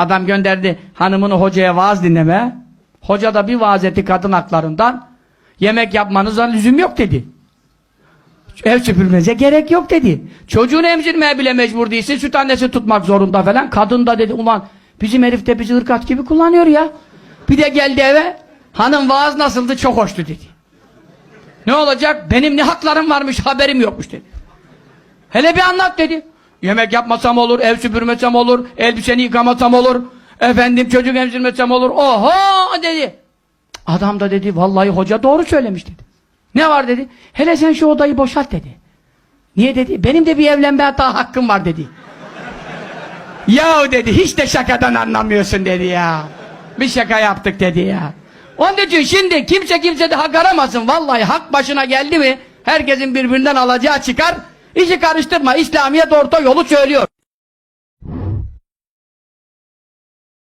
Adam gönderdi hanımını hocaya vaaz dinleme. Hoca da bir vaaz etti kadın haklarından. Yemek yapmanıza lüzum yok dedi. Ev süpürmenize gerek yok dedi. Çocuğunu emzirmeye bile mecbur değilsin. Süt annesi tutmak zorunda falan. Kadın da dedi ulan bizim herif de bizi ırkat gibi kullanıyor ya. Bir de geldi eve. Hanım vaaz nasıldı çok hoştu dedi. Ne olacak? Benim ne haklarım varmış haberim yokmuş dedi. Hele bir anlat dedi. Yemek yapmasam olur, ev süpürmesem olur, elbiseni yıkamasam olur, efendim çocuk emzirmesem olur. Oho dedi. Adam da dedi vallahi hoca doğru söylemiş dedi. Ne var dedi. Hele sen şu odayı boşalt dedi. Niye dedi? Benim de bir evlenme hata hakkım var dedi. Yahu dedi hiç de şakadan anlamıyorsun dedi ya. Bir şaka yaptık dedi ya. Onun için şimdi kimse kimse de hak aramasın. Vallahi hak başına geldi mi herkesin birbirinden alacağı çıkar. İşi karıştırma. İslamiyet orta yolu söylüyor.